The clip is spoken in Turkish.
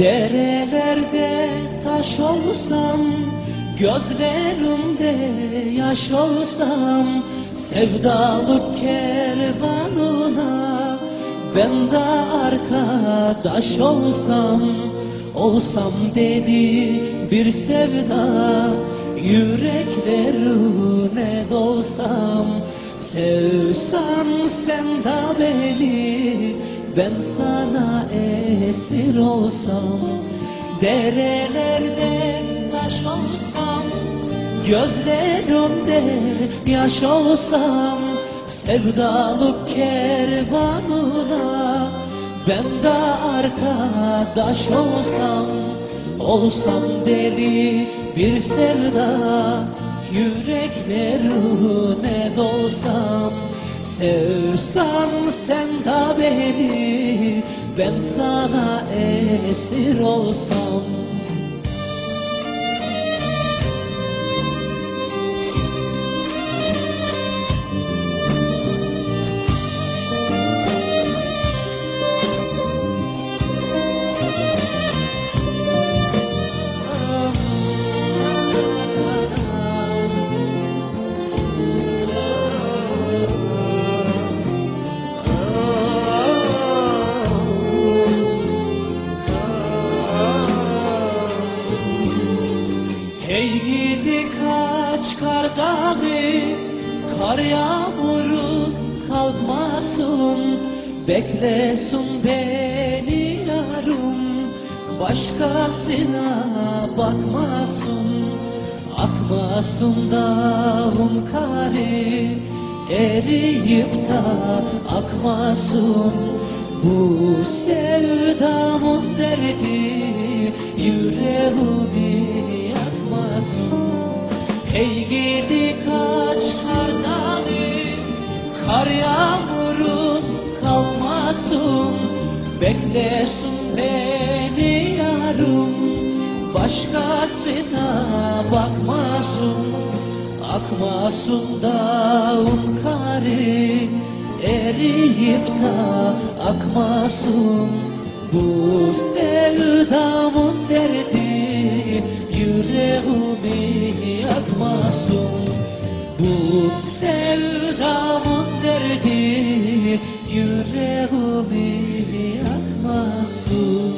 Derelerde taş olsam Gözlerimde yaş olsam Sevdalık kervanına Ben de arkadaş olsam Olsam deli bir sevda Yüreklerine dolsam Sevsen sen de beni Ben sana esir olsam Derelerde taş olsam Gözlerimde yaş olsam Sevdalık kervanına Ben de arkadaş olsam Olsam deli bir sevda Yüreklerine dolsam Sevsen sen de beni Ben sana esir olsam Hey gidi kaç kar dağı Kar yağmuru kalkmasın. Beklesin beni yarım Başkasına bakmasın. Akmasın dağın kari Eriyip de akmasın. Bu sevdamın derdi yakmasın Hey gidi kaç kar dağı Kar yağmurun kalmasın. Beklesin beni yarım Başkasına bakmasın. Akmasın dağın kari Eriyip de akmasın. Bu sevdamın derdi Yüreğimi yakmasın Bu sevdamın derdi Yüreğimi yakmasın